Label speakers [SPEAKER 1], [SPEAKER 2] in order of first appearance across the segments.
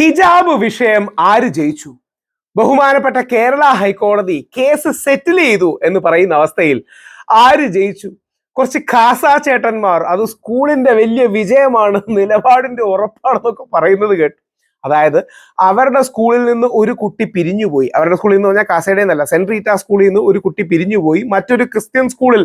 [SPEAKER 1] ഹിജാബ് വിഷയം ആര് ജയിച്ചു? ബഹുമാനപ്പെട്ട കേരള ഹൈക്കോടതി കേസ് സെറ്റിൽ ചെയ്തു എന്ന് പറയുന്ന അവസ്ഥയിൽ ആര് ജയിച്ചു? കുറച്ച് ഖാസാ ചേട്ടന്മാർ അത് സ്കൂളിന്റെ വലിയ വിജയമാണ് നിലപാടിന്റെ ഉറപ്പാണെന്നൊക്കെ പറയുന്നത് കേട്ടു. അതായത് അവരുടെ സ്കൂളിൽ നിന്ന് ഒരു കുട്ടി പിരിഞ്ഞുപോയി. അവരുടെ സ്കൂളിൽ നിന്ന് പറഞ്ഞാൽ കാസയുടെ എന്നല്ല സെന്റ് റീറ്റ സ്കൂളിൽ നിന്ന് ഒരു കുട്ടി പിരിഞ്ഞുപോയി. മറ്റൊരു ക്രിസ്ത്യൻ സ്കൂളിൽ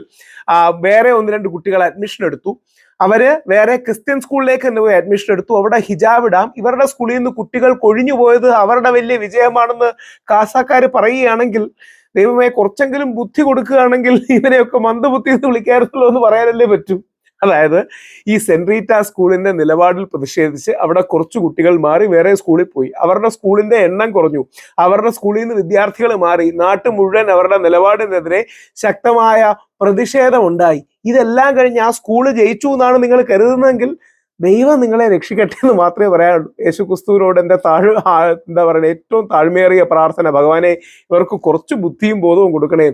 [SPEAKER 1] വേറെ ഒന്ന് രണ്ട് കുട്ടികൾ അഡ്മിഷൻ എടുത്തു. അവർ വേറെ ക്രിസ്ത്യൻ സ്കൂളിലേക്ക് തന്നെ പോയി അഡ്മിഷൻ എടുത്തു. അവിടെ ഹിജാബ് ഇടാം. ഇവരുടെ സ്കൂളിൽ നിന്ന് കുട്ടികൾ കൊഴിഞ്ഞു പോയത് അവരുടെ വലിയ വിജയമാണെന്ന് കാസാക്കാർ പറയുകയാണെങ്കിൽ ദൈവമേ കുറച്ചെങ്കിലും ബുദ്ധി കൊടുക്കുകയാണെങ്കിൽ ഇവരെയൊക്കെ മന്ദബുദ്ധി എന്ന് വിളിക്കാറുള്ളൂ എന്ന് പറയാനല്ലേ പറ്റൂ. അതായത് ഈ സെന്റ് സ്കൂളിന്റെ നിലപാടിൽ പ്രതിഷേധിച്ച് അവിടെ കുറച്ച് കുട്ടികൾ മാറി വേറെ സ്കൂളിൽ പോയി. അവരുടെ സ്കൂളിന്റെ എണ്ണം കുറഞ്ഞു. അവരുടെ സ്കൂളിൽ നിന്ന് വിദ്യാർത്ഥികൾ മാറി. നാട്ടു മുഴുവൻ അവരുടെ നിലപാടിനെതിരെ ശക്തമായ പ്രതിഷേധം ഉണ്ടായി ഇതെല്ലാം കഴിഞ്ഞ് ആ സ്കൂൾ ജയിച്ചു എന്നാണ് നിങ്ങൾ കരുതുന്നതെങ്കിൽ ദൈവം നിങ്ങളെ രക്ഷിക്കട്ടെ എന്ന് മാത്രമേ പറയാനുള്ളൂ. യേശു ക്രിസ്തുവിനോട് എന്റെ താഴ് എന്താ പറയുക ഏറ്റവും താഴ്മയേറിയ പ്രാർത്ഥന ഭഗവാനെ ഇവർക്ക് കുറച്ച് ബുദ്ധിയും ബോധവും കൊടുക്കണേ.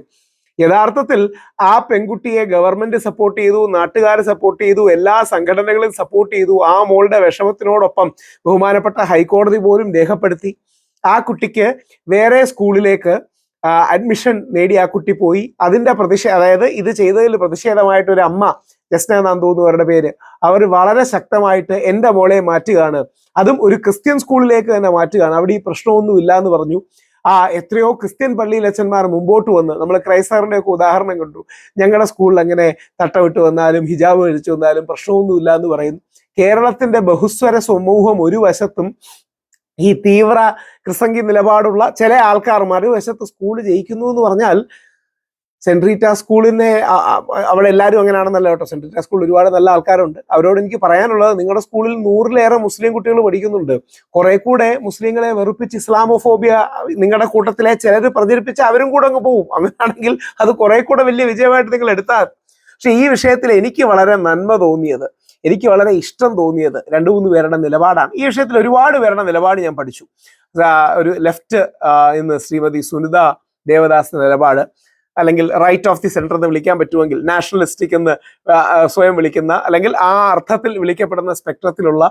[SPEAKER 1] യഥാർത്ഥത്തിൽ ആ പെൺകുട്ടിയെ ഗവൺമെന്റ് സപ്പോർട്ട് ചെയ്തു നാട്ടുകാർ സപ്പോർട്ട് ചെയ്തു എല്ലാ സംഘടനകളും സപ്പോർട്ട് ചെയ്തു ആ മോളുടെ വിഷമത്തിനോടൊപ്പം ബഹുമാനപ്പെട്ട ഹൈക്കോടതി പോലും രേഖപ്പെടുത്തി. ആ കുട്ടിക്ക് വേറെ സ്കൂളിലേക്ക് അഡ്മിഷൻ നേടി ആ കുട്ടി പോയി. അതിന്റെ പ്രതിഷേധ അതായത് ഇത് ചെയ്തതിൽ പ്രതിഷേധമായിട്ട് ഒരു അമ്മ ജസ്ന നന്ദു എന്ന് അവരുടെ പേര് അവർ വളരെ ശക്തമായിട്ട് എന്റെ മോളെ മാറ്റുകയാണ്. അതും ഒരു ക്രിസ്ത്യൻ സ്കൂളിലേക്ക് തന്നെ മാറ്റുകയാണ്. അവിടെ ഈ പ്രശ്നമൊന്നും ഇല്ല എന്ന് പറഞ്ഞു. ആ എത്രയോ ക്രിസ്ത്യൻ പള്ളിയിൽ അച്ഛന്മാർ മുമ്പോട്ട് വന്ന് നമ്മൾ ക്രൈസ്തവരുടെ ഒക്കെ ഉദാഹരണം കണ്ടു. ഞങ്ങളുടെ സ്കൂളിൽ അങ്ങനെ തട്ടവിട്ട് വന്നാലും ഹിജാബ് കഴിച്ചു വന്നാലും പ്രശ്നമൊന്നുമില്ല എന്ന് പറയുന്നു. കേരളത്തിന്റെ ബഹുസ്വര സമൂഹം ഒരു വശത്തും ഈ തീവ്ര ക്രിസംഗി നിലപാടുള്ള ചില ആൾക്കാർ മറുവശത്ത് സ്കൂൾ ജയിക്കുന്നു എന്ന് പറഞ്ഞാൽ സെന്റ് റീറ്റ സ്കൂളിനെ അവിടെ എല്ലാവരും അങ്ങനെയാണെന്നല്ല കേട്ടോ. സെന്റ് റീറ്റ സ്കൂളിൽ ഒരുപാട് നല്ല ആൾക്കാരുണ്ട്. അവരോട് എനിക്ക് പറയാനുള്ളത് നിങ്ങളുടെ സ്കൂളിൽ നൂറിലേറെ മുസ്ലിം കുട്ടികൾ പഠിക്കുന്നുണ്ട്. കുറെ കൂടെ മുസ്ലിങ്ങളെ വെറുപ്പിച്ച് ഇസ്ലാമോഫോബിയ നിങ്ങളുടെ കൂട്ടത്തിലെ ചിലർ പ്രചരിപ്പിച്ച് അവരും കൂടെ അങ്ങ് പോവും. അങ്ങനെയാണെങ്കിൽ അത് കുറെ കൂടെ വലിയ വിജയമായിട്ട് നിങ്ങൾ എടുത്താൽ പക്ഷെ ഈ വിഷയത്തിൽ എനിക്ക് വളരെ നന്മ തോന്നിയത് എനിക്ക് വളരെ ഇഷ്ടം തോന്നിയത് രണ്ടു മൂന്ന് പേരുടെ നിലപാടാണ്. ഈ വിഷയത്തിൽ ഒരുപാട് പേരുടെ നിലപാട് ഞാൻ പഠിച്ചു. ഒരു ലെഫ്റ്റ് ഇന്ന് ശ്രീമതി സുനിത ദേവദാസ് നിലപാട് അല്ലെങ്കിൽ റൈറ്റ് ഓഫ് ദി സെന്റർ എന്ന് വിളിക്കാൻ പറ്റുമെങ്കിൽ നാഷണലിസ്റ്റിക് എന്ന് സ്വയം വിളിക്കുന്ന അല്ലെങ്കിൽ ആ അർത്ഥത്തിൽ വിളിക്കപ്പെടുന്ന സ്പെക്ട്രത്തിലുള്ള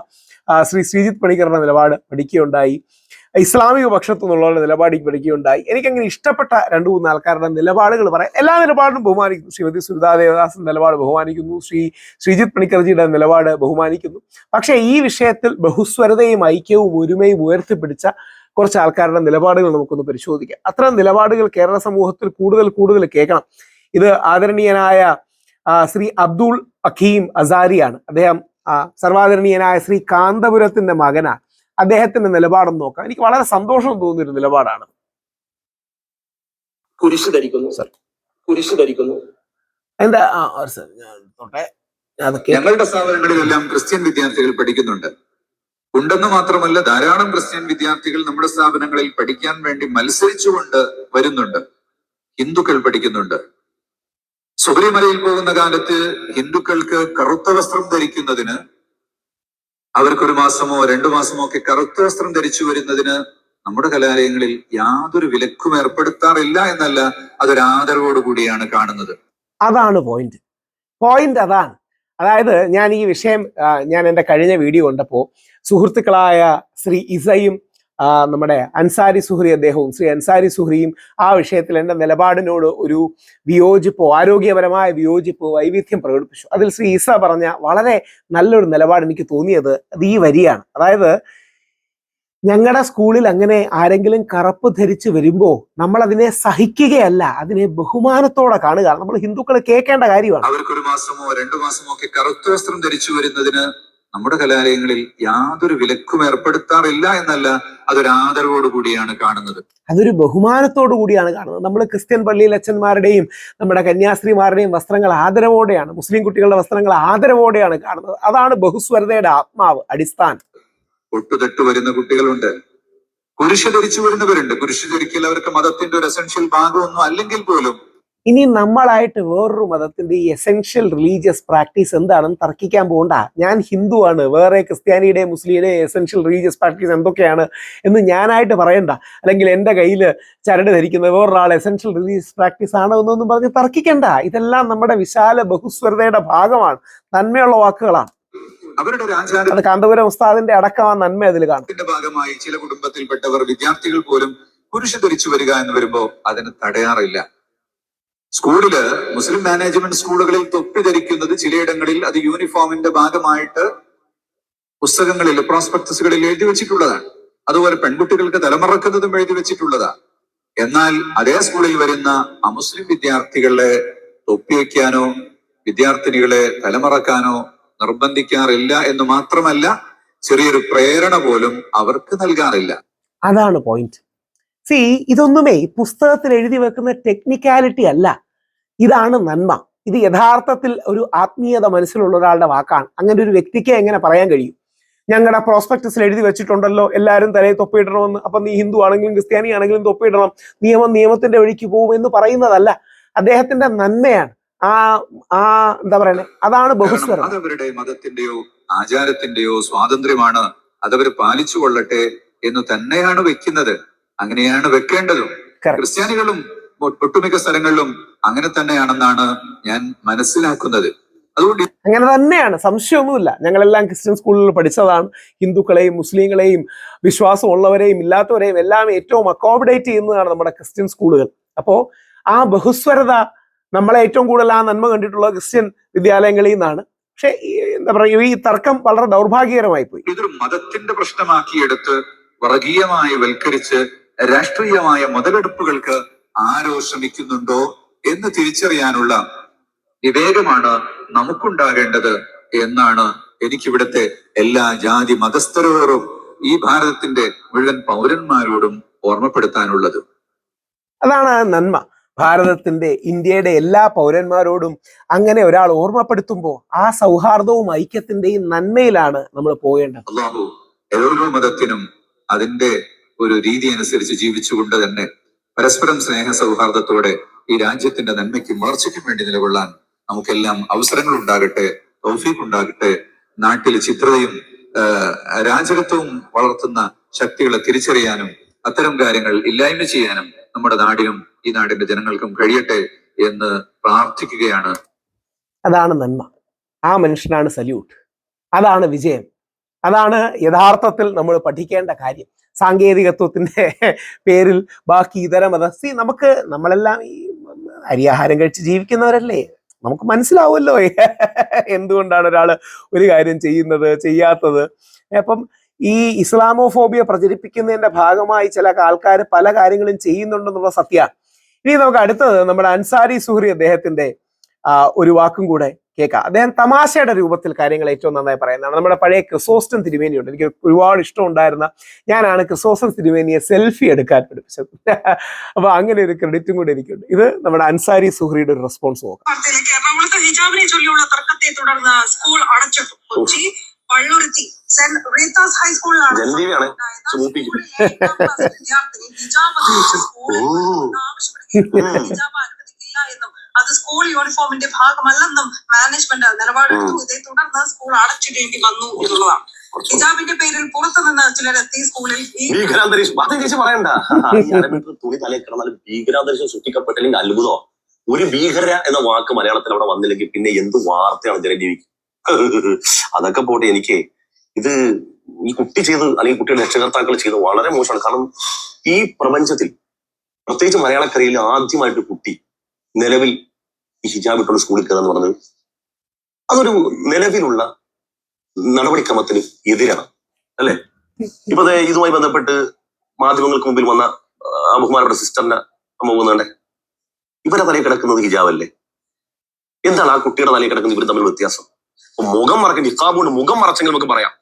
[SPEAKER 1] ശ്രീ ശ്രീജിത്ത് പണിക്കറുടെ നിലപാട് പഠിക്കുകയുണ്ടായി. ഇസ്ലാമിക പക്ഷത്തു നിന്നുള്ള നിലപാട് പഠിക്കുകയുണ്ടായി എനിക്കങ്ങനെ ഇഷ്ടപ്പെട്ട രണ്ടു മൂന്ന് ആൾക്കാരുടെ നിലപാടുകൾ പറയാം. എല്ലാ നിലപാടും ബഹുമാനിക്കുന്നു. ശ്രീമതി സുനിതാ ദേവദാസിന്റെ നിലപാട് ബഹുമാനിക്കുന്നു. ശ്രീ ശ്രീജിത് പണിക്കർജിയുടെ നിലപാട് ബഹുമാനിക്കുന്നു. പക്ഷേ ഈ വിഷയത്തിൽ ബഹുസ്വരതയും ഐക്യവും ഒരുമയും ഉയർത്തിപ്പിടിച്ച കുറച്ച് ആൾക്കാരുടെ നിലപാടുകൾ നമുക്കൊന്ന് പരിശോധിക്കാം. അത്തരം നിലപാടുകൾ കേരള സമൂഹത്തിൽ കൂടുതൽ കൂടുതൽ കേൾക്കണം. ഇത് ആദരണീയനായ ശ്രീ അബ്ദുൾ അഖീം അസാരിയാണ്. അദ്ദേഹം സർവാദരണീയനായ ശ്രീ കാന്തപുരത്തിന്റെ മകനാണ്. അദ്ദേഹത്തിന്റെ നിലപാടൊന്ന് നോക്കാം. എനിക്ക് വളരെ സന്തോഷം തോന്നുന്ന ഒരു നിലപാടാണ്.
[SPEAKER 2] കുരിശ് ധരിക്കുന്നു.
[SPEAKER 1] സർ.
[SPEAKER 2] കുരിശ് ധരിക്കുന്നു.
[SPEAKER 1] എന്താ? ആ ഒരു സെ- ഞാൻ തൊട്ടെ അതൊക്കെ
[SPEAKER 3] ഞങ്ങളുടെ സ്ഥാപനങ്ങളിലെല്ലാം ക്രിസ്ത്യൻ വിദ്യാർത്ഥികൾ പഠിക്കുന്നുണ്ട്. ഉണ്ടെന്ന് മാത്രമല്ല ധാരാളം ക്രിസ്ത്യൻ വിദ്യാർത്ഥികൾ നമ്മുടെ സ്ഥാപനങ്ങളിൽ പഠിക്കാൻ വേണ്ടി മത്സരിച്ചുകൊണ്ട് വരുന്നുണ്ട്. ഹിന്ദുക്കൾ പഠിക്കുന്നുണ്ട്. ശബരിമലയിൽ പോകുന്ന കാലത്ത് ഹിന്ദുക്കൾക്ക് കറുത്ത വസ്ത്രം ധരിക്കുന്നതിന് അവർക്കൊരു മാസമോ രണ്ടു മാസമോ ഒക്കെ കറുത്ത വസ്ത്രം ധരിച്ചു വരുന്നതിന് നമ്മുടെ കലാലയങ്ങളിൽ യാതൊരു വിലക്കും ഏർപ്പെടുത്താറില്ല എന്നല്ല അതൊരു ആദരവോടുകൂടിയാണ് കാണുന്നത്.
[SPEAKER 1] അതാണ് പോയിന്റ് പോയിന്റ് അതാണ്. അതായത് ഞാൻ ഈ വിഷയം ഞാൻ എന്റെ കഴിഞ്ഞ വീഡിയോ കണ്ടപ്പോൾ സുഹൃത്തുക്കളായ ശ്രീ ഇസയും നമ്മുടെ അൻസാരി സുഹ്രി അദ്ദേഹവും ശ്രീ അൻസാരി സുഹ്രിയും ആ വിഷയത്തിൽ എന്റെ നിലപാടിനോട് ഒരു വിയോജിപ്പോ ആരോഗ്യപരമായ വിയോജിപ്പോ വൈവിധ്യം പ്രകടിപ്പിച്ചു. അതിൽ ശ്രീ ഈസ പറഞ്ഞ വളരെ നല്ലൊരു നിലപാട് എനിക്ക് തോന്നിയത് അത് ഈ വരിയാണ്. അതായത് ഞങ്ങളുടെ സ്കൂളിൽ അങ്ങനെ ആരെങ്കിലും കറുപ്പ് ധരിച്ച് വരുമ്പോ നമ്മൾ അതിനെ സഹിക്കുകയല്ല അതിനെ ബഹുമാനത്തോടെ കാണുക. നമ്മൾ ഹിന്ദുക്കൾ കേൾക്കേണ്ട കാര്യമാണ്.
[SPEAKER 3] അവർക്കൊരു മാസമോ രണ്ടു മാസമോ ഒക്കെ കറുത്ത വസ്ത്രം ധരിച്ചു വരുന്നതിന് നമ്മുടെ കലാലയങ്ങളിൽ യാതൊരു വിലക്കും ഏർപ്പെടുത്താറില്ല എന്നല്ല അതൊരു ആദരവോടുകൂടിയാണ് കാണുന്നത്.
[SPEAKER 1] അതൊരു ബഹുമാനത്തോടു കൂടിയാണ് കാണുന്നത്. നമ്മൾ ക്രിസ്ത്യൻ പള്ളിയിൽ അച്ഛന്മാരുടെയും നമ്മുടെ കന്യാസ്ത്രീമാരുടെയും വസ്ത്രങ്ങൾ ആദരവോടെയാണ് മുസ്ലിം കുട്ടികളുടെ വസ്ത്രങ്ങൾ ആദരവോടെയാണ് കാണുന്നത്. അതാണ് ബഹുസ്വരതയുടെ ആത്മാവ് അടിസ്ഥാനം.
[SPEAKER 3] ഒട്ടുതെട്ട് വരുന്ന കുട്ടികളുണ്ട്. കുരിശ് ധരിച്ചു വരുന്നവരുണ്ട്. കുരിശ് ധരിക്കൽ അവർക്ക് മതത്തിന്റെ ഒരു എസൻഷ്യൽ ഭാഗമൊന്നും അല്ലെങ്കിൽ പോലും
[SPEAKER 1] ഇനി നമ്മളായിട്ട് വേറൊരു മതത്തിന്റെ ഈ എസെൻഷ്യൽ റിലീജിയസ് പ്രാക്ടീസ് എന്താണെന്ന് തർക്കിക്കാൻ പോകണ്ട. ഞാൻ ഹിന്ദുവാണ് വേറെ ക്രിസ്ത്യാനിയുടെ മുസ്ലിയുടെ എസെൻഷ്യൽ റിലീജിയസ് പ്രാക്ടീസ് എന്തൊക്കെയാണ് എന്ന് ഞാനായിട്ട് പറയണ്ട. അല്ലെങ്കിൽ എന്റെ കയ്യിൽ ചരട് ധരിക്കുന്ന വേറൊരാൾ എസെൻഷ്യൽ റിലീജിയസ് പ്രാക്ടീസ് ആണോ എന്നൊന്നും പറഞ്ഞ് തർക്കിക്കണ്ട. ഇതെല്ലാം നമ്മുടെ വിശാല ബഹുസ്വരതയുടെ ഭാഗമാണ്. നന്മയുള്ള വാക്കുകളാണ്.
[SPEAKER 3] അവരുടെ
[SPEAKER 1] അത് കാന്തപുരം ഉസ്താദിന്റെ അടക്കമാണ് നന്മ അതിൽ കാണും
[SPEAKER 3] ഭാഗമായി ചില കുടുംബത്തിൽപ്പെട്ടവർ വിദ്യാർത്ഥികൾ പോലും കുരിശ് ധരിച്ചു വരിക എന്ന് വരുമ്പോ അതിന് തടയാറില്ല. സ്കൂളിൽ മുസ്ലിം മാനേജ്മെന്റ് സ്കൂളുകളിൽ തൊപ്പി ധരിക്കുന്നത് ചിലയിടങ്ങളിൽ അത് യൂണിഫോമിന്റെ ഭാഗമായിട്ട് പുസ്തകങ്ങളിൽ പ്രോസ്പെക്ടസുകളിൽ എഴുതി വെച്ചിട്ടുള്ളതാണ്. അതുപോലെ പെൺകുട്ടികൾക്ക് തലമറക്കുന്നതും എഴുതി വെച്ചിട്ടുള്ളതാണ്. എന്നാൽ അതേ സ്കൂളിൽ വരുന്ന അമുസ്ലിം വിദ്യാർത്ഥികളെ തൊപ്പി വയ്ക്കാനോ വിദ്യാർത്ഥിനികളെ തലമറക്കാനോ നിർബന്ധിക്കാറില്ല എന്ന് മാത്രമല്ല ചെറിയൊരു പ്രേരണ പോലും അവർക്ക് നൽകാറില്ല.
[SPEAKER 1] അതാണ് പോയിന്റ് സി ഇതൊന്നുമേ പുസ്തകത്തിൽ എഴുതി വെക്കുന്ന ടെക്നിക്കാലിറ്റി അല്ല. ഇതാണ് നന്മ. ഇത് യഥാർത്ഥത്തിൽ ഒരു ആത്മീയത മനസ്സിലുള്ള ഒരാളുടെ വാക്കാണ്. അങ്ങനെ ഒരു വ്യക്തിക്ക് എങ്ങനെ പറയാൻ കഴിയും? ഞങ്ങളുടെ പ്രോസ്പെക്ടസിൽ എഴുതി വെച്ചിട്ടുണ്ടല്ലോ എല്ലാവരും തലയിൽ തൊപ്പിയിടണമെന്ന്. അപ്പൊ നീ ഹിന്ദു ആണെങ്കിലും ക്രിസ്ത്യാനി ആണെങ്കിലും തൊപ്പിയിടണം. നിയമം നിയമത്തിന്റെ വഴിക്ക് പോകും എന്ന് പറയുന്നതല്ല. അദ്ദേഹത്തിന്റെ നന്മയാണ്. ആ ആ എന്താ പറയണേ? അതാണ് ബഹുസ്വരം.
[SPEAKER 3] അതവരുടെ മതത്തിന്റെയോ ആചാരത്തിന്റെയോ സ്വാതന്ത്ര്യമാണ് അതവർ പാലിച്ചു കൊള്ളട്ടെ എന്ന് തന്നെയാണ് വെക്കുന്നത്. അങ്ങനെയാണ് വെക്കേണ്ടതും ക്രിസ്ത്യാനികളും ഒട്ടുമിക്ക സ്ഥലങ്ങളിലും അങ്ങനെ തന്നെയാണെന്നാണ് ഞാൻ മനസ്സിലാക്കുന്നത്. അതുകൊണ്ട്
[SPEAKER 1] അങ്ങനെ തന്നെയാണ്. സംശയമൊന്നുമില്ല. ഞങ്ങളെല്ലാം ക്രിസ്ത്യൻ സ്കൂളിൽ പഠിച്ചതാണ്. ഹിന്ദുക്കളെയും മുസ്ലിങ്ങളെയും വിശ്വാസമുള്ളവരെയും ഇല്ലാത്തവരെയും എല്ലാം ഏറ്റവും അക്കോമഡേറ്റ് ചെയ്യുന്നതാണ് നമ്മുടെ ക്രിസ്ത്യൻ സ്കൂളുകൾ. അപ്പോൾ ആ ബഹുസ്വരത നമ്മളെ ഏറ്റവും കൂടുതൽ ആ നന്മ കണ്ടിട്ടുള്ള ക്രിസ്ത്യൻ വിദ്യാലയങ്ങളിൽ നിന്നാണ്. പക്ഷെ എന്താ പറയുക ഈ തർക്കം വളരെ ദൗർഭാഗ്യകരമായി പോയി.
[SPEAKER 3] ഇതൊരു മതത്തിന്റെ പ്രശ്നമാക്കിയെടുത്ത് വർഗീയമായി വൽക്കരിച്ച് രാഷ്ട്രീയമായ മുതലെടുപ്പുകൾക്ക് ആരോ ശ്രമിക്കുന്നുണ്ടോ എന്ന് തിരിച്ചറിയാനുള്ള വിവേകമാണ് നമുക്കുണ്ടാകേണ്ടത് എന്നാണ് എനിക്കിവിടുത്തെ എല്ലാ ജാതി മതസ്ഥരോടും ഈ ഭാരതത്തിന്റെ മുഴുവൻ പൗരന്മാരോടും ഓർമ്മപ്പെടുത്താനുള്ളത്.
[SPEAKER 1] അതാണ് നന്മ. ഭാരതത്തിന്റെ ഇന്ത്യയുടെ എല്ലാ പൗരന്മാരോടും അങ്ങനെ ഒരാൾ ഓർമ്മപ്പെടുത്തുമ്പോൾ ആ സൗഹാർദ്ദവും ഐക്യത്തിന്റെയും നന്മയിലാണ് നമ്മൾ പോകേണ്ടത്.
[SPEAKER 3] അള്ളാഹു ഓരോ മതത്തിനും അതിന്റെ ഒരു രീതി അനുസരിച്ച് ജീവിച്ചുകൊണ്ട് തന്നെ പരസ്പരം സ്നേഹ സൗഹാർദ്ദത്തോടെ ഈ രാജ്യത്തിന്റെ നന്മയ്ക്കും വളർച്ചയ്ക്കും വേണ്ടി നിലകൊള്ളാൻ നമുക്കെല്ലാം അവസരങ്ങൾ ഉണ്ടാകട്ടെ തൗഫീഖ് ഉണ്ടാകട്ടെ നാട്ടിൽ ചിത്രതയും രാജകത്വവും വളർത്തുന്ന ശക്തികളെ തിരിച്ചറിയാനും അത്തരം കാര്യങ്ങൾ ഇല്ലായ്മ ചെയ്യാനും നമ്മുടെ നാടിനും ഈ നാടിന്റെ ജനങ്ങൾക്കും കഴിയട്ടെ എന്ന് പ്രാർത്ഥിക്കുകയാണ്.
[SPEAKER 1] അതാണ് നന്മ. ആ മനുഷ്യനാണ് സല്യൂട്ട്. അതാണ് വിജയം. അതാണ് യഥാർത്ഥത്തിൽ നമ്മൾ പഠിക്കേണ്ട കാര്യം. സാങ്കേതികത്വത്തിന്റെ പേരിൽ ബാക്കി ഇതര മത സി നമുക്ക് നമ്മളെല്ലാം ഈ അരിയാഹാരം കഴിച്ച് ജീവിക്കുന്നവരല്ലേ? നമുക്ക് മനസ്സിലാവുമല്ലോ എന്തുകൊണ്ടാണ് ഒരാൾ ഒരു കാര്യം ചെയ്യുന്നത് ചെയ്യാത്തത്. അപ്പം ഈ ഇസ്ലാമോഫോബിയ പ്രചരിപ്പിക്കുന്നതിന്റെ ഭാഗമായി ചില ആൾക്കാർ പല കാര്യങ്ങളും ചെയ്യുന്നുണ്ടെന്നുള്ള സത്യമാണ് ഇനി നമുക്ക് അടുത്തത് നമ്മുടെ അൻസാരി സുഹൃ അദ്ദേഹത്തിന്റെ ഒരു വാക്കും കൂടെ കേൾക്കാം. അദ്ദേഹം തമാശയുടെ രൂപത്തിൽ കാര്യങ്ങൾ ഏറ്റവും നന്നായി പറയുന്നതാണ്. നമ്മുടെ പഴയ ക്രിസോസ്റ്റൻ തിരുമേനിയുണ്ട്. എനിക്ക് ഒരുപാട് ഇഷ്ടം ഉണ്ടായിരുന്ന ഞാനാണ് ക്രിസോസ്റ്റൻ തിരുമേനിയെ സെൽഫി എടുക്കാൻ പഠിപ്പിച്ചത്. അപ്പൊ അങ്ങനെ ഒരു ക്രെഡിറ്റും കൂടെ എനിക്കുണ്ട്. ഇത് നമ്മുടെ അൻസാരി സുഹൃയുടെ ഒരു റെസ്പോൺസ് നോക്കാം.
[SPEAKER 4] ഹിജാബിനെ ചൊല്ലിയുള്ള തർക്കത്തെ തുടർന്ന് സ്കൂൾ അടച്ചിട്ടു. കൊച്ചി പള്ളുരുത്തി സെന്റ് റീത്താസ് ഹൈസ്കൂളിലാണ് വിദ്യാർത്ഥിനി ഹിജാബ് ധരിച്ച് സ്കൂളിൽ പോകണമെന്ന് ആവശ്യപ്പെടുകയും ഹിജാബ് അനുവദിക്കില്ല എന്നും അത് സ്കൂൾ യൂണിഫോമിന്റെ ഭാഗമല്ലെന്നും മാനേജ്മെന്റ് നിലപാടെടുത്തു. ഇതേ തുടർന്ന് സ്കൂൾ അടച്ചിടേണ്ടി വന്നു എന്നുള്ളതാണ്. ഹിജാബിന്റെ പേരിൽ പുറത്തുനിന്ന് ചിലരെത്തി സ്കൂളിൽ
[SPEAKER 5] ഭീകരാന്തരീക്ഷം. അത് ചേച്ചി പറയണ്ട. തുണി തലയിൽ കിടന്നാൽ ഭീകരാന്തരീക്ഷം സൃഷ്ടിക്കപ്പെട്ടില്ലെങ്കിൽ അത്ഭുതമോ ഒരു ഭീകര എന്ന വാക്ക് മലയാളത്തിൽ അവിടെ വന്നില്ലെങ്കിൽ പിന്നെ എന്ത് വാർത്തയാണ് ജനജീവിക്ക് അതൊക്കെ പോട്ടെ എനിക്ക് ഇത് ഈ കുട്ടി ചെയ്ത് അല്ലെങ്കിൽ കുട്ടിയുടെ രക്ഷകർത്താക്കൾ ചെയ്ത് വളരെ മോശമാണ്. കാരണം ഈ പ്രപഞ്ചത്തിൽ പ്രത്യേകിച്ച് മലയാളക്കരയിൽ ആദ്യമായിട്ട് കുട്ടി നിലവിൽ ഈ ഹിജാബ് ഇട്ടുള്ള സ്കൂളിൽ കയറുക എന്ന് പറഞ്ഞത്. അതൊരു നിലവിലുള്ള നടപടിക്രമത്തിന് എതിരാണ് അല്ലെ? ഇപ്പൊ ഇതുമായി ബന്ധപ്പെട്ട് മാധ്യമങ്ങൾക്ക് മുമ്പിൽ വന്ന ബഹുമാനപ്പെട്ട സിസ്റ്ററിന്റെ അമ്മ പോകുന്നുണ്ടേ. ഇവരെ തലയിൽ കിടക്കുന്നത് ഹിജാബല്ലേ? എന്താണ് ആ കുട്ടിയുടെ തലയിൽ കിടക്കുന്നത്? ഇവർ തമ്മിൽ വ്യത്യാസം. മുഖം മറക്കും നിക്കാബ് മുഖം മറച്ചെങ്കിൽ നമുക്ക് പറയാം.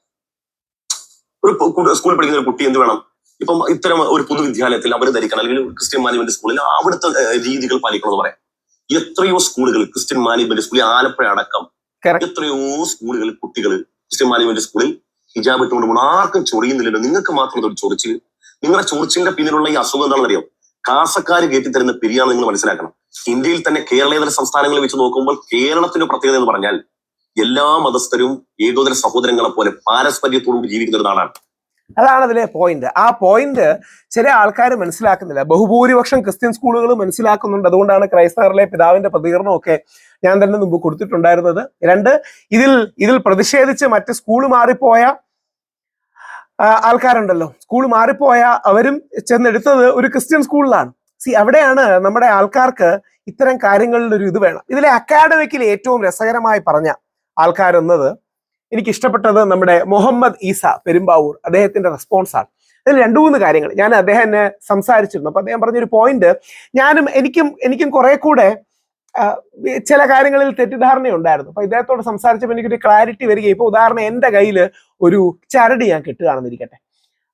[SPEAKER 5] ഒരു സ്കൂളിൽ പഠിക്കുന്ന ഒരു കുട്ടി എന്ത് വേണം? ഇപ്പം ഇത്തരം ഒരു പൊതുവിദ്യാലയത്തിൽ അവർ ധരിക്കണം. അല്ലെങ്കിൽ ക്രിസ്ത്യൻ മാനേജ്മെന്റ് സ്കൂളിൽ അവിടുത്തെ രീതികൾ പാലിക്കണം എന്ന് പറയാം. എത്രയോ സ്കൂളുകൾ ക്രിസ്ത്യൻ മാനേജ്മെന്റ് സ്കൂളിൽ ആലപ്പുഴ അടക്കം എത്രയോ സ്കൂളുകൾ കുട്ടികൾ ക്രിസ്ത്യൻ മാനേജ്മെന്റ് സ്കൂളിൽ ഹിജാബ് ഇട്ടുകൊണ്ട് പോകുന്നു. ആർക്കും ചൊറിയുന്നില്ലല്ലോ. നിങ്ങൾക്ക് മാത്രം ഒരു ചൊറിച്ചിൽ. നിങ്ങളുടെ ചൊറിച്ചിലിന്റെ പിന്നിലുള്ള ഈ അസുഖം എന്താണെന്ന് അറിയാം കാസക്കാര് കയറ്റി തരുന്ന പിരിയാണ് നിങ്ങൾ മനസ്സിലാക്കണം. ഇന്ത്യയിൽ തന്നെ കേരളേതര സംസ്ഥാനങ്ങളെ വെച്ച് നോക്കുമ്പോൾ കേരളത്തിന്റെ പ്രത്യേകത എന്ന് പറഞ്ഞാൽ എല്ലാ മതസ്ഥരും ഏകോദര സഹോദരങ്ങളെ പോലെ പാരസ്പര്യത്തോടുകൂടി ജീവിക്കുന്ന ഒരു നാടാണ്.
[SPEAKER 1] അതാണ് അതിലെ പോയിന്റ് ആ പോയിന്റ് ചില ആൾക്കാർ മനസ്സിലാക്കുന്നില്ല. ബഹുഭൂരിപക്ഷം ക്രിസ്ത്യൻ സ്കൂളുകൾ മനസ്സിലാക്കുന്നുണ്ട്. അതുകൊണ്ടാണ് ക്രൈസ്തവരിലെ പിതാവിന്റെ പ്രതികരണമൊക്കെ ഞാൻ തന്നെ മുമ്പ് കൊടുത്തിട്ടുണ്ടായിരുന്നത്. രണ്ട് ഇതിൽ ഇതിൽ പ്രതിഷേധിച്ച് മറ്റ് സ്കൂൾ മാറിപ്പോയ ആൾക്കാരുണ്ടല്ലോ. സ്കൂൾ മാറിപ്പോയ അവരും ചെന്നെടുത്തത് ഒരു ക്രിസ്ത്യൻ സ്കൂളിലാണ്. സി അവിടെയാണ് നമ്മുടെ ആൾക്കാർക്ക് ഇത്തരം കാര്യങ്ങളിൽ ഒരു ഇത് വേണം. ഇതിലെ അക്കാഡമിക്കിൽ ഏറ്റവും രസകരമായി പറഞ്ഞ ആൾക്കാരെന്നത് എനിക്ക് ഇഷ്ടപ്പെട്ടത് നമ്മുടെ മുഹമ്മദ് ഈസ പെരുമ്പാവൂർ. അദ്ദേഹത്തിന്റെ റെസ്പോൺസ് ആണ്. അതിൽ രണ്ടു മൂന്ന് കാര്യങ്ങൾ. ഞാൻ അദ്ദേഹം എന്നെ സംസാരിച്ചിരുന്നു. അപ്പൊ അദ്ദേഹം പറഞ്ഞൊരു പോയിന്റ് ഞാനും എനിക്കും എനിക്കും കുറെ കൂടെ ചില കാര്യങ്ങളിൽ തെറ്റിദ്ധാരണയുണ്ടായിരുന്നു. അപ്പൊ ഇദ്ദേഹത്തോട് സംസാരിച്ചപ്പോൾ എനിക്കൊരു ക്ലാരിറ്റി വരികയും ഇപ്പൊ ഉദാഹരണം എന്റെ കയ്യിൽ ഒരു ചരട് ഞാൻ കെട്ടുകയാണെന്നിരിക്കട്ടെ.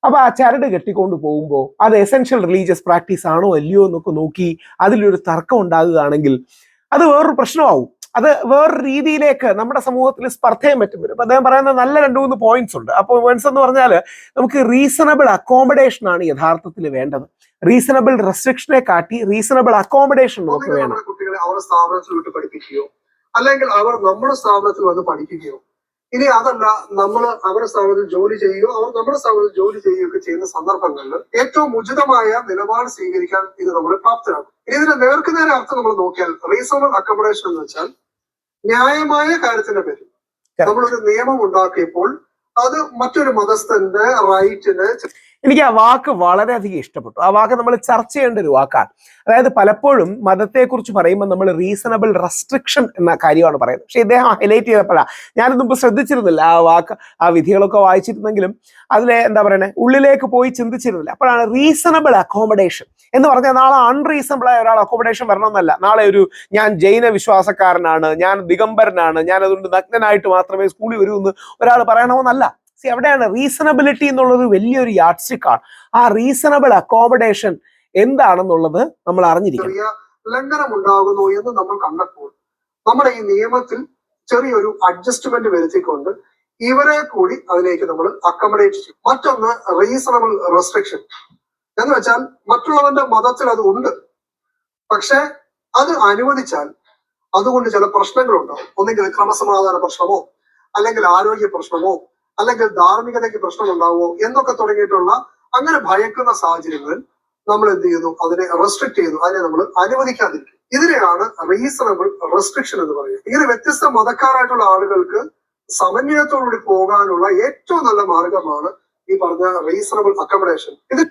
[SPEAKER 1] അപ്പൊ ആ ചരട് കെട്ടിക്കൊണ്ട് പോകുമ്പോൾ അത് എസെൻഷ്യൽ റിലീജിയസ് പ്രാക്ടീസ് ആണോ അല്ലയോ എന്നൊക്കെ നോക്കി അതിലൊരു തർക്കം ഉണ്ടാകുകയാണെങ്കിൽ അത് വേറൊരു പ്രശ്നമാവും. അത് വേറൊരു രീതിയിലേക്ക് നമ്മുടെ സമൂഹത്തിൽ സ്പർദ്ധയും പറ്റും വരും. അദ്ദേഹം പറയുന്ന നല്ല രണ്ട് മൂന്ന് പോയിന്റ്സ് ഉണ്ട്. അപ്പോൾ പോയിന്റ്സ് എന്ന് പറഞ്ഞാൽ നമുക്ക് റീസണബിൾ അക്കോമഡേഷൻ ആണ് യഥാർത്ഥത്തിൽ വേണ്ടത്. റീസണബിൾ റെസ്ട്രിക്ഷനെ കാട്ടി റീസണബിൾ അക്കോമഡേഷൻ നമുക്ക് വേണം
[SPEAKER 6] കുട്ടികളെ അവരുടെ സ്ഥാപനത്തിൽ വിട്ട് പഠിപ്പിക്കുകയോ അല്ലെങ്കിൽ അവർ നമ്മുടെ സ്ഥാപനത്തിൽ വന്ന് പഠിക്കുകയോ ഇനി അതല്ല നമ്മൾ അവരുടെ സ്ഥാപനത്തിൽ ജോലി ചെയ്യുകയോ അവർ നമ്മുടെ സ്ഥാപനത്തിൽ ജോലി ചെയ്യുകയോ ഒക്കെ ചെയ്യുന്ന സന്ദർഭങ്ങളിൽ ഏറ്റവും ഉചിതമായ നിലപാട് സ്വീകരിക്കാൻ ഇത് നമ്മളെ പ്രാപ്തരാക്കും. ഇനി ഇതിന്റെ നേർക്കുനേരെ അർത്ഥം നമ്മൾ നോക്കിയാൽ റീസണബിൾ അക്കോമഡേഷൻ എന്ന് വെച്ചാൽ ന്യായമായ കാര്യത്തിന്റെ പേരിൽ. നമ്മളൊരു നിയമം ഉണ്ടാക്കിയപ്പോൾ അത് മറ്റൊരു മതസ്ഥന്റെ റൈറ്റിന്
[SPEAKER 1] എനിക്ക് ആ വാക്ക് വളരെയധികം ഇഷ്ടപ്പെട്ടു. ആ വാക്ക് നമ്മൾ ചർച്ച ചെയ്യേണ്ട ഒരു വാക്കാണ്. അതായത് പലപ്പോഴും മതത്തെക്കുറിച്ച് പറയുമ്പോൾ നമ്മൾ റീസണബിൾ റെസ്ട്രിക്ഷൻ എന്ന കാര്യമാണ് പറയുന്നത്. പക്ഷേ ഇദ്ദേഹം ഹൈലൈറ്റ് ചെയ്തപ്പോഴാണ് ഞാനത് മുമ്പ് ശ്രദ്ധിച്ചിരുന്നില്ല ആ വാക്ക് ആ വിധികളൊക്കെ വായിച്ചിരുന്നെങ്കിലും അതിലെ എന്താ പറയണേ ഉള്ളിലേക്ക് പോയി ചിന്തിച്ചിരുന്നില്ല. അപ്പോഴാണ് റീസണബിൾ അക്കോമഡേഷൻ എന്ന് പറഞ്ഞാൽ നാളെ അൺറീസണബിൾ ആയ ഒരാൾ അക്കോമഡേഷൻ വരണമെന്നല്ല. നാളെ ഒരു ഞാൻ ജൈന വിശ്വാസക്കാരനാണ് ഞാൻ ദിഗംബരനാണ് ഞാൻ അതുകൊണ്ട് നഗ്നനായിട്ട് മാത്രമേ സ്കൂളിൽ വരൂ എന്ന് ഒരാൾ പറയണമെന്നല്ല. സി അവിടെയാണ് റീസണബിലിറ്റി എന്നുള്ളത് വലിയൊരു യാഡ്സ്റ്റിക്കാണ് ആ റീസണബിൾ അക്കോമഡേഷൻ എന്താണെന്നുള്ളത് നമ്മൾ അറിഞ്ഞിരിക്കണം.
[SPEAKER 6] ലംഘനം ഉണ്ടാകുന്നു എന്ന് നമ്മൾ കണ്ടപ്പോൾ നമ്മുടെ ഈ നിയമത്തിൽ ചെറിയൊരു അഡ്ജസ്റ്റ്മെന്റ് വരുത്തിക്കൊണ്ട് ഇവരെ കൂടി അതിലേക്ക് നമ്മൾ അക്കമഡേറ്റ് ചെയ്യും. മറ്റൊന്ന് റീസണബിൾ റെസ്ട്രിക്ഷൻ എന്ന് വെച്ചാൽ മറ്റുള്ളവന്റെ മതത്തിൽ അത് ഉണ്ട്. പക്ഷെ അത് അനുവദിച്ചാൽ അതുകൊണ്ട് ചില പ്രശ്നങ്ങളുണ്ടാവും. ഒന്നെങ്കിൽ ക്രമസമാധാന പ്രശ്നമോ അല്ലെങ്കിൽ ആരോഗ്യ പ്രശ്നമോ അല്ലെങ്കിൽ ധാർമ്മികതയ്ക്ക് പ്രശ്നം ഉണ്ടാവുമോ എന്നൊക്കെ തുടങ്ങിയിട്ടുള്ള അങ്ങനെ ഭയക്കുന്ന സാഹചര്യങ്ങളിൽ നമ്മൾ എന്ത് ചെയ്യുന്നു? അതിനെ റെസ്ട്രിക്ട് ചെയ്യുന്നു. അതിനെ നമ്മൾ അനുവദിക്കാതിരിക്കും ഇതിനെയാണ് റീസണബിൾ റെസ്ട്രിക്ഷൻ എന്ന് പറയുന്നത്. ഇങ്ങനെ വ്യത്യസ്ത മതക്കാരായിട്ടുള്ള ആളുകൾക്ക് സമന്വയത്തോടുകൂടി പോകാനുള്ള ഏറ്റവും നല്ല മാർഗമാണ് ഈ പറഞ്ഞ റീസണബിൾ അക്കോമഡേഷൻ ഇത്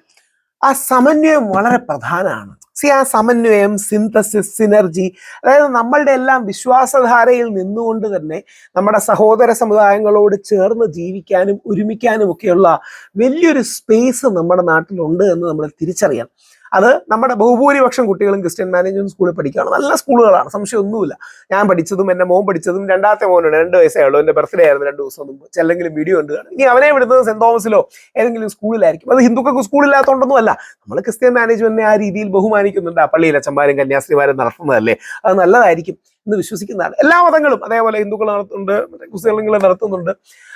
[SPEAKER 1] ആ സമന്വയം വളരെ പ്രധാനമാണ്. സി ആ സമന്വയം സിന്തസിസ് സിനർജി അതായത് നമ്മളുടെ എല്ലാം വിശ്വാസധാരയിൽ നിന്നുകൊണ്ട് തന്നെ നമ്മുടെ സഹോദര സമുദായങ്ങളോട് ചേർന്ന് ജീവിക്കാനും ഒരുമിക്കാനും ഒക്കെയുള്ള വലിയൊരു സ്പേസ് നമ്മുടെ നാട്ടിലുണ്ട് എന്ന് നമ്മൾ തിരിച്ചറിയാം അത് നമ്മുടെ ബഹുഭൂരിപക്ഷം കുട്ടികളും ക്രിസ്ത്യൻ മാനേജ്മെന്റ് സ്കൂളിൽ പഠിക്കുകയാണ്. നല്ല സ്കൂളുകളാണ് സംശയമൊന്നുമില്ല ഞാൻ പഠിച്ചതും എന്റെ മോൻ പഠിച്ചതും രണ്ടാമത്തെ മോനുണ്ട്. രണ്ട് വയസ്സേ ഉള്ളൂ. എന്റെ ബർത്ത്ഡേ ആയിരുന്നു രണ്ട് ദിവസം മുമ്പ്. ചെല്ലെങ്കിലും വീഡിയോ ഉണ്ട്. ഇനി അവനെ വിടുന്നത് സെന്റ് തോമസിലോ ഏതെങ്കിലും സ്കൂളിലായിരിക്കും അത് ഹിന്ദുക്കൾക്ക് സ്കൂളില്ലാത്തതുകൊണ്ടൊന്നും അല്ല നമ്മൾ ക്രിസ്ത്യൻ മാനേജ്മെന്റിനെ ആ രീതിയിൽ ബഹുമാനിക്കുന്നുണ്ട് ആ പള്ളിയിൽ അച്ഛന്മാരും കന്യാസ്ത്രീമാരും നടത്തുന്നതല്ലേ? അത് നല്ലതായിരിക്കും എന്ന് വിശ്വസിക്കുന്നതാണ്. എല്ലാ മതങ്ങളും അതേപോലെ ഹിന്ദുക്കൾ നടത്തുന്നുണ്ട് മുസ്ലിങ്ങൾ നടത്തുന്നുണ്ട്.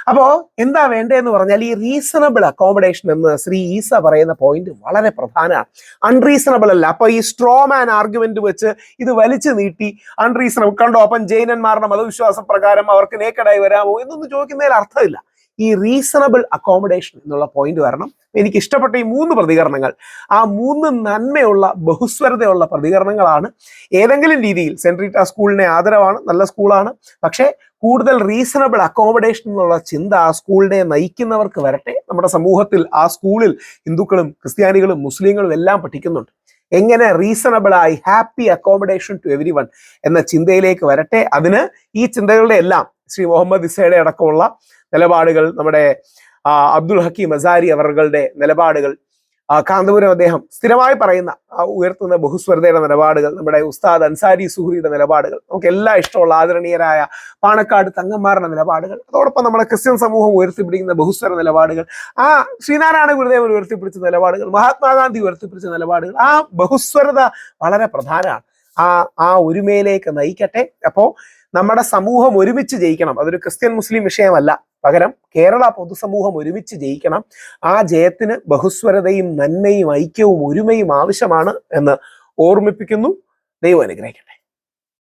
[SPEAKER 1] അപ്പോ എന്താ വേണ്ടതെന്ന് പറഞ്ഞാൽ ഈ റീസണബിൾ അക്കോമഡേഷൻ എന്ന് ശ്രീ ഈസ പറയുന്ന പോയിന്റ് വളരെ പ്രധാനമാണ്. അൺറീസണബിൾ അല്ല. അപ്പൊ ഈ സ്ട്രോ മാൻ ആർഗ്യുമെന്റ് വെച്ച് ഇത് വലിച്ചു നീട്ടി അൺറീസണബിൾ കണ്ടോ? അപ്പം ജൈനന്മാരുടെ മതവിശ്വാസ പ്രകാരം അവർക്ക് നേക്കടായി വരാമോ? എന്നൊന്നും ചോദിക്കുന്നതിൽ അർത്ഥമില്ല. ഈ റീസണബിൾ അക്കോമഡേഷൻ എന്നുള്ള പോയിന്റ് വരണം. എനിക്ക് ഇഷ്ടപ്പെട്ട ഈ മൂന്ന് പ്രതികരണങ്ങൾ. ആ മൂന്ന് നന്മയുള്ള ബഹുസ്വരതയുള്ള പ്രതികരണങ്ങളാണ്. ഏതെങ്കിലും രീതിയിൽ സെൻട്രീറ്റ സ്കൂളിനെ ആദരവാണ് നല്ല സ്കൂളാണ്. പക്ഷേ കൂടുതൽ റീസണബിൾ അക്കോമഡേഷൻ എന്നുള്ള ചിന്ത ആ സ്കൂളിനെ നയിക്കുന്നവർക്ക് വരട്ടെ. നമ്മുടെ സമൂഹത്തിൽ ആ സ്കൂളിൽ ഹിന്ദുക്കളും ക്രിസ്ത്യാനികളും മുസ്ലിങ്ങളും എല്ലാം പഠിക്കുന്നുണ്ട്. എങ്ങനെ റീസണബിൾ ആയി happy accommodation to everyone എന്ന ചിന്തയിലേക്ക് വരട്ടെ. അതിന് ഈ ചിന്തകളുടെ എല്ലാം ശ്രീ മുഹമ്മദ് ഇസയുടെ അടക്കമുള്ള നിലപാടുകൾ നമ്മുടെ അബ്ദുൽ ഹക്കീം അസാരി അവരുടെ നിലപാടുകൾ കാന്തപുരം അദ്ദേഹം സ്ഥിരമായി പറയുന്ന ഉയർത്തുന്ന ബഹുസ്വരതയുടെ നിലപാടുകൾ നമ്മുടെ ഉസ്താദ് അൻസാരി സുഹൃയുടെ നിലപാടുകൾ നമുക്ക് എല്ലാം ഇഷ്ടമുള്ള ആദരണീയരായ പാണക്കാട് തങ്ങന്മാരുടെ നിലപാടുകൾ അതോടൊപ്പം നമ്മുടെ ക്രിസ്ത്യൻ സമൂഹം ഉയർത്തിപ്പിടിക്കുന്ന ബഹുസ്വര നിലപാടുകൾ ആ ശ്രീനാരായണ ഗുരുദേവൻ ഉയർത്തിപ്പിടിച്ച നിലപാടുകൾ മഹാത്മാഗാന്ധി ഉയർത്തിപ്പിടിച്ച നിലപാടുകൾ ആ ബഹുസ്വരത വളരെ പ്രധാനമാണ്. ആ ആ ഒരുമയിലേക്ക് നയിക്കട്ടെ. അപ്പോ നമ്മുടെ സമൂഹം ഒരുമിച്ച് ജയിക്കണം. അതൊരു ക്രിസ്ത്യൻ മുസ്ലിം വിഷയമല്ല. പകരം കേരള പൊതുസമൂഹം ഒരുമിച്ച് ജയിക്കണം. ആ ജയത്തിന് ബഹുസ്വരതയും നന്മയും ഐക്യവും ഒരുമയും ആവശ്യമാണ് എന്ന് ഓർമ്മിപ്പിക്കുന്നു. ദൈവം അനുഗ്രഹിക്കട്ടെ.